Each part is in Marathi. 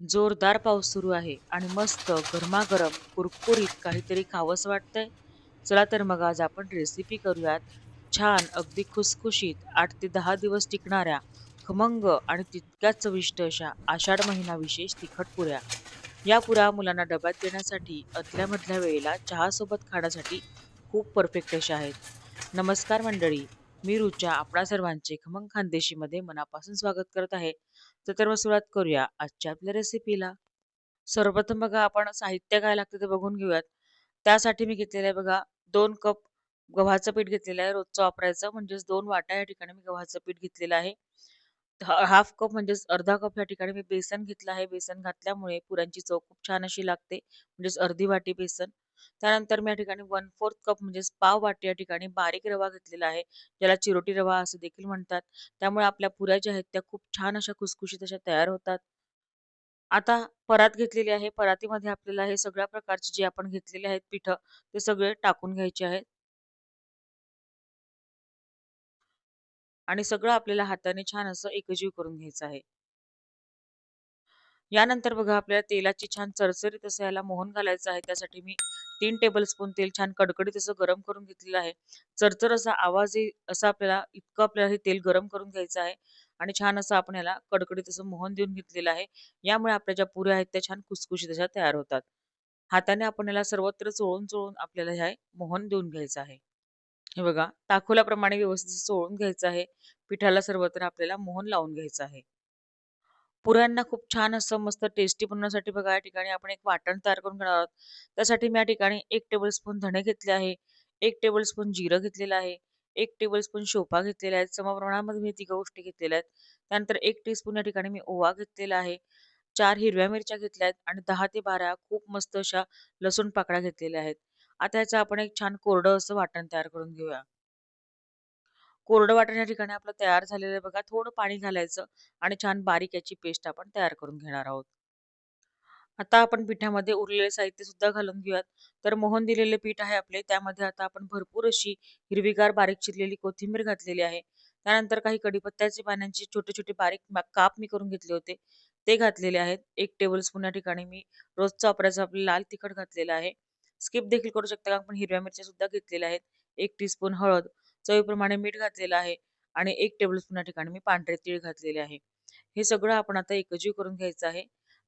जोरदार पाऊस सुरू आहे आणि मस्त गरमागरम कुरकुरीत काहीतरी खावंसं वाटतंय. चला तर मग आज आपण रेसिपी करूयात. छान अगदी खुसखुशीत आठ ते दहा दिवस टिकणाऱ्या खमंग आणि तितक्याच चविष्ट अशा आषाढ महिना विशेष तिखट पुऱ्या. या पुऱ्या मुलांना डब्यात देण्यासाठी अदल्यामधल्या वेळेला चहासोबत खाण्यासाठी खूप परफेक्ट अशा आहेत. नमस्कार मंडळी. मी रुचा आपणा सर्वांचे खमंग खानदेशीमध्ये मनापासून स्वागत करत आहे. तर तर मग सुरुवात करूया आजच्या आपल्या रेसिपीला सर्वप्रथम बघा आपण साहित्य काय लागतं ते बघून घेऊयात. त्यासाठी मी घेतलेलं आहे बघा दोन कप गव्हाचं पीठ घेतलेलं आहे रोजचं वापरायचं म्हणजेच दोन वाटा या ठिकाणी मी गव्हाचं पीठ घेतलेलं आहे. हाफ कप म्हणजेच अर्धा कप या ठिकाणी मी बेसन घेतलं आहे. बेसन घातल्यामुळे पुरांची चव खूप छान अशी लागते म्हणजेच अर्धी वाटी बेसन. त्यानंतर मी या ठिकाणी वन फोर्थ कप म्हणजेच पाव वाटी या ठिकाणी बारीक रवा घेतलेला आहे ज्याला चिरोटी रवा असं देखील म्हणतात. त्यामुळे आपल्या पुऱ्या ज्या आहेत त्या खूप छान अशा खुसखुशीत अशा तयार होतात. आता परात घेतलेली आहे. परातीमध्ये आपल्याला हे सगळ्या प्रकारचे जे आपण घेतलेले आहेत पिठ ते सगळे टाकून घ्यायचे आहेत. आणि सगळं आपल्याला हाताने छान असं एकजीव करून घ्यायचं आहे. यानंतर बघा आपल्याला तेलाची छान चरचरीत असं याला मोहन घालायचं आहे. त्यासाठी मी तीन टेबल स्पून तेल छान कडकडीत असं गरम करून घेतलेलं आहे. चरचर असा आवाज असा आपल्याला इतकं आपल्याला हे तेल गरम करून घ्यायचं आहे आणि छान असं आपण याला कडकडीत असं मोहन देऊन घेतलेलं आहे. यामुळे आपल्या ज्या पुऱ्या आहेत त्या छान खुसखुशीत अशा तयार होतात. हाताने आपण याला सर्वत्र चोळून चोळून आपल्याला ह्या मोहन देऊन घ्यायचं आहे. हे बघा दाखवल्याप्रमाणे व्यवस्थित चोळून घ्यायचं आहे. पिठाला सर्वत्र आपल्याला मोहन लावून घ्यायचं आहे. पुऱ्यांना खूप छान असं मस्त टेस्टी बनवण्यासाठी बघा या ठिकाणी आपण एक वाटण तयार करून घेणार आहोत. त्यासाठी मी या ठिकाणी एक टेबलस्पून धणे घेतले आहे एक टेबलस्पून जिरं घेतलेलं आहे एक टेबलस्पून शोपा घेतलेला आहे समप्रमाणामध्ये मी तिघ गोष्टी घेतलेल्या आहेत. त्यानंतर एक टीस्पून या ठिकाणी मी ओवा घेतलेला आहे. चार हिरव्या मिरच्या घेतल्या आहेत आणि दहा ते बारा खूप मस्त अशा लसूण पाकळ्या घेतलेल्या आहेत. आता याचं आपण एक छान कोरडं असं वाटण तयार करून घेऊया. कोरडं वाटण या ठिकाणी आपलं तयार झालेलं आहे बघा. थोडं पाणी घालायचं आणि छान बारीक याची पेस्ट आपण तयार करून घेणार आहोत. आता आपण पिठामध्ये उरलेले साहित्य सुद्धा घालून घेऊयात. तर मोहन दिलेले पीठ आहे आपले. त्यामध्ये आता आपण भरपूर अशी हिरवीगार बारीक चिरलेली कोथिंबीर घातलेली आहे. त्यानंतर काही कडीपत्त्याचे पानांचे छोटे छोटे बारीक काप मी करून घेतले होते. ते घातलेले आहेत. एक टेबल स्पून या ठिकाणी मी रोजचा वापरायचा आपले लाल तिखट घातलेलं आहे. स्किप देखील करू शकता का? आपण हिरव्या मिरच्या सुद्धा घेतलेल्या आहेत. एक टीस्पून हळद चवीप्रमाणे मीठ घातलेलं आहे आणि एक टेबलस्पून या ठिकाणी मी पांढरे तीळ घातलेले आहे. हे सगळं आपण आता एकजीव करून घ्यायचं आहे.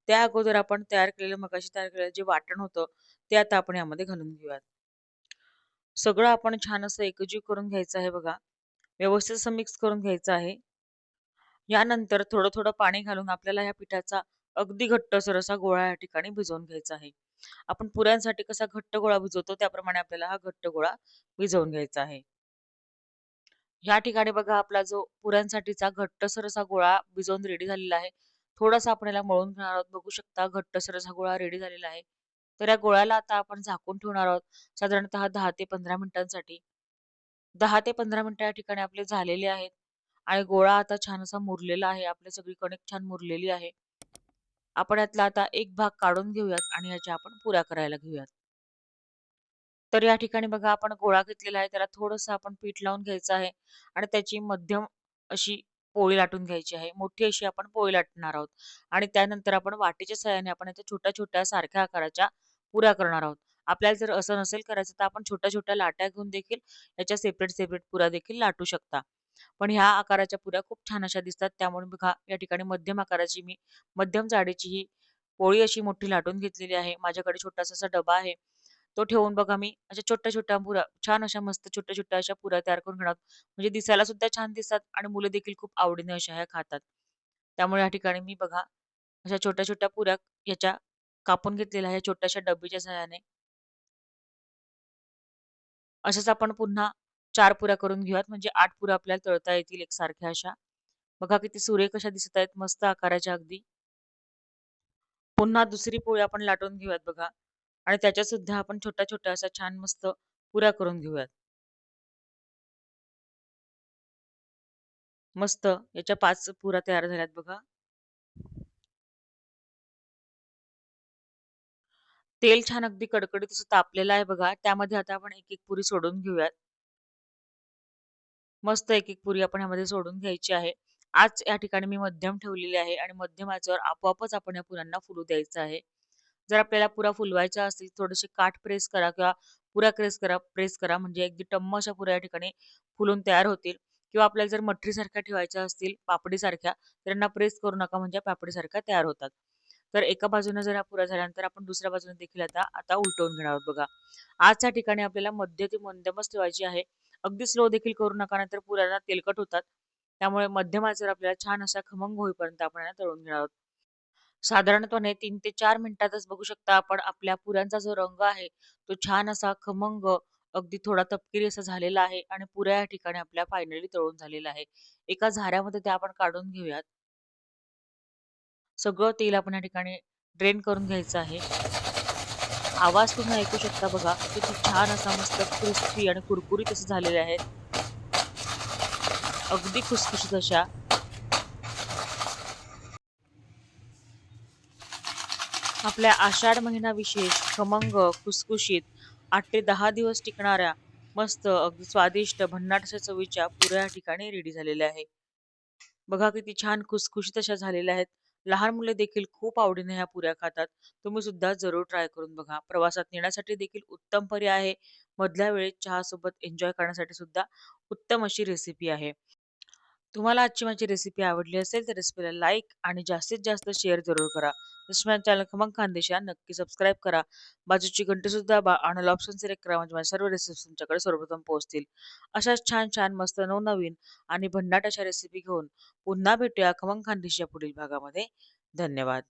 त्या अगोदर आपण तयार केलेलं मगाशी तयार केलेलं जे वाटण होतं ते आता आपण यामध्ये घालून घेऊयात. सगळं आपण छान असं एकजीव करून घ्यायचं आहे बघा. व्यवस्थित असं मिक्स करून घ्यायचं आहे. यानंतर थोडं थोडं पाणी घालून आपल्याला या पिठाचा अगदी घट्ट सरसा गोळा या ठिकाणी भिजवून घ्यायचा आहे. आपण पुऱ्यांसाठी कसा घट्ट गोळा भिजवतो त्याप्रमाणे आपल्याला हा घट्ट गोळा भिजवून घ्यायचा आहे. या ठिकाणी बघा आपला जो पुऱ्यांसाठीचा घट्टसर असा गोळा भिजवून रेडी झालेला आहे. थोडासा आपण याला मळून घेणार आहोत. बघू शकता घट्टसर असा गोळा रेडी झालेला आहे. तर या गोळ्याला आता आपण झाकून ठेवणार आहोत साधारणतः दहा ते पंधरा मिनिटांसाठी. दहा ते पंधरा मिनिटं या ठिकाणी आपले झालेले आहेत आणि गोळा आता छान असा मुरलेला आहे. आपली सगळी कणिक छान मुरलेली आहे. आपण यातला आता एक भाग काढून घेऊयात आणि याच्या आपण पुऱ्या करायला घेऊयात. तर या ठिकाणी बघा आपण गोळा घेतलेला आहे. त्याला थोडंसं आपण पीठ लावून घ्यायचं आहे आणि त्याची मध्यम अशी पोळी लाटून घ्यायची आहे. मोठी अशी आपण पोळी लाटणार आहोत आणि त्यानंतर आपण वाटीच्या सहाय्याने आपण याच्या छोट्या छोट्या सारख्या आकाराच्या पुऱ्या करणार आहोत. आपल्याला जर असं नसेल करायचं तर आपण छोट्या छोट्या लाट्या घेऊन देखील याच्या सेपरेट सेपरेट पुऱ्या देखील लाटू शकता. पण ह्या आकाराच्या पुऱ्या खूप छान अशा दिसतात. त्यामुळे बघा या ठिकाणी मध्यम आकाराची मी मध्यम जाडीची ही पोळी अशी मोठी लाटून घेतलेली आहे. माझ्याकडे छोटासा असा डबा आहे. तो ठेवून बघा मी अशा छोट्या छोट्या पुऱ्या छान अशा मस्त छोट्या छोट्या अशा पुऱ्या तयार करून घेणार म्हणजे दिसायला सुद्धा छान दिसतात आणि मुलं देखील खूप आवडीने अशा ह्या खातात. त्यामुळे या ठिकाणी मी बघा अशा छोट्या छोट्या पुऱ्या याच्या कापून घेतलेल्या ह्या छोट्याशा डब्बीच्या सहाय्याने अशाच आपण पुन्हा चार पुऱ्या करून घेऊयात. म्हणजे आठ पुऱ्या आपल्याला तळता येतील एकसारख्या अशा. बघा किती सुरेख कशा दिसत आहेत मस्त आकाराच्या अगदी. पुन्हा दुसरी पोळी आपण लाटून घेऊयात बघा. आणि त्याच्या सुद्धा आपण छोट्या छोट्या अशा छान मस्त पुऱ्या करून घेऊयात. मस्त याच्या पाच पुऱ्या तयार झाल्यात बघा. तेल छान अगदी कडकडीत असं तापलेलं आहे बघा. त्यामध्ये आता आपण एक एक पुरी सोडून घेऊयात. मस्त एक एक पुरी आपण ह्यामध्ये सोडून घ्यायची आहे. आज या ठिकाणी मी मध्यम ठेवलेली आहे आणि मध्यम आचेवर आपोआपच आपण या पुऱ्यांना फुलू द्यायचं आहे. जर आपल्याला पुऱ्या फुलवायच्या असतील थोडेसे काठ प्रेस करा किंवा पुऱ्या क्रेस करा प्रेस करा म्हणजे अगदी टम्म अशा पुऱ्या या ठिकाणी फुलून तयार होतील किंवा आपल्याला जर मठरीसारख्या ठेवायच्या असतील पापडीसारख्या तर यांना प्रेस करू नका म्हणजे पापडीसारख्या तयार होतात. तर एका बाजूने जर हा पुरा झाल्यानंतर आपण दुसऱ्या बाजूने देखील आता आता उलटवून घेणार आहोत बघा. आजच्या ठिकाणी आपल्याला मध्य ते मध्यमच ठेवायची आहे. अगदी स्लो देखील करू नका नाहीतर पुऱ्यांना तेलकट होतात. त्यामुळे मध्यम आपल्याला छान असा खमंग होईपर्यंत आपण तळून घेणार आहोत. साधारणपणे 3 ते 4 मिनिटातच बघू शकता आपण आपल्या पुऱ्यांचा जो रंग आहे तो छान असा खमंग अगदी थोडा तपकिरी असा झालेला आहे आणि पुऱ्या या ठिकाणी आपल्या फायनली तळून झालेला आहे. एका झाऱ्यामध्ये त्या आपण काढून घेऊयात. सगळं तेल आपण या ठिकाणी ड्रेन करून घ्यायचं आहे. आवाज तुम्ही ऐकू शकता बघा किती छान असा मस्त क्रिस्पी आणि कुरकुरीत असे झालेले आहेत. अगदी खुसखुशीत अशा. आपल्या आषाढ महिना विशेष खमंग, खुसखुशीत आठ ते दहा दिवस टिकणाऱ्या मस्त अगदी स्वादिष्ट भन्नाटशा चवीच्या पुऱ्या ठिकाणी रेडी झालेल्या आहे. बघा किती छान खुसखुशीत अशा झालेल्या आहेत. लहान मुले देखील खूप आवडीने ह्या पुऱ्या खातात. तुम्ही सुद्धा जरूर ट्राय करून बघा. प्रवासात नेण्यासाठी देखील उत्तम पर्याय आहे. मधल्या वेळेत चहासोबत एन्जॉय करण्यासाठी सुद्धा उत्तम अशी रेसिपी आहे. तुम्हाला आजची माझी रेसिपी आवडली असेल तर रेसिपीला लाईक आणि जास्तीत जास्त शेअर जरूर करा. तसेच माझ्या चॅनल खमंग खानदेशा नक्की सबस्क्राईब करा. बाजूची घंटीसुद्धा बा आणि ऑप्शन सिलेक्ट करा म्हणजे माझ्या सर्व रेसिपीज तुमच्याकडे सर्वप्रथम पोहोचतील. अशाच छान-छान मस्त नवनवीन आणि भन्नाट अशा रेसिपी घेऊन पुन्हा भेटूया खमंग खानदेशी पुढील भागामध्ये. धन्यवाद.